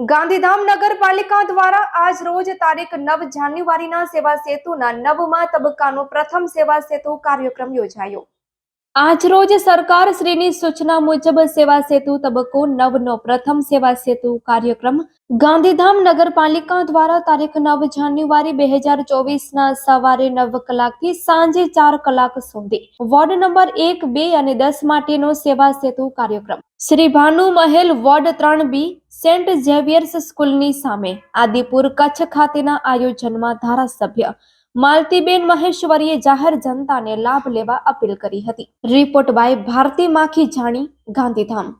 ગાંધીધામ નગરપાલિકા દ્વારા આજ રોજ તારીખ નવ જાન્યુઆરીના સેવા સેતુના નવમા તબક્કાનો પ્રથમ સેવા સેતુ કાર્યક્રમ યોજાયો. આજ રોજ સરકાર શ્રીની સૂચના મુજબ સેવા સેતુ તબક્કો નવનો પ્રથમ સેવા સેતુ કાર્યક્રમ ગાંધીધામ નગરપાલિકા દ્વારા તારીખ નવ જાન્યુઆરી બે હજાર ચોવીસના સવારે નવ કલાકથી સાંજે ચાર કલાક સુધી. વોર્ડ નંબર એક, બે અને દસ માટેનો સેવા સેતુ કાર્યક્રમ. શ્રી ભાનુ મહેલ વોર્ડ ત્રણ બી, સેન્ટ ઝેવિયર્સ સ્કૂલની સામે, આદિપુર કચ્છ ખાતેના આયોજનમાં ધારાસભ્ય માલતીબેન મહેશ્વરીએ જાહેર જનતાને લાભ લેવા અપીલ કરી હતી. રિપોર્ટ બાય ભારતી માખી જાણી, ગાંધીધામ.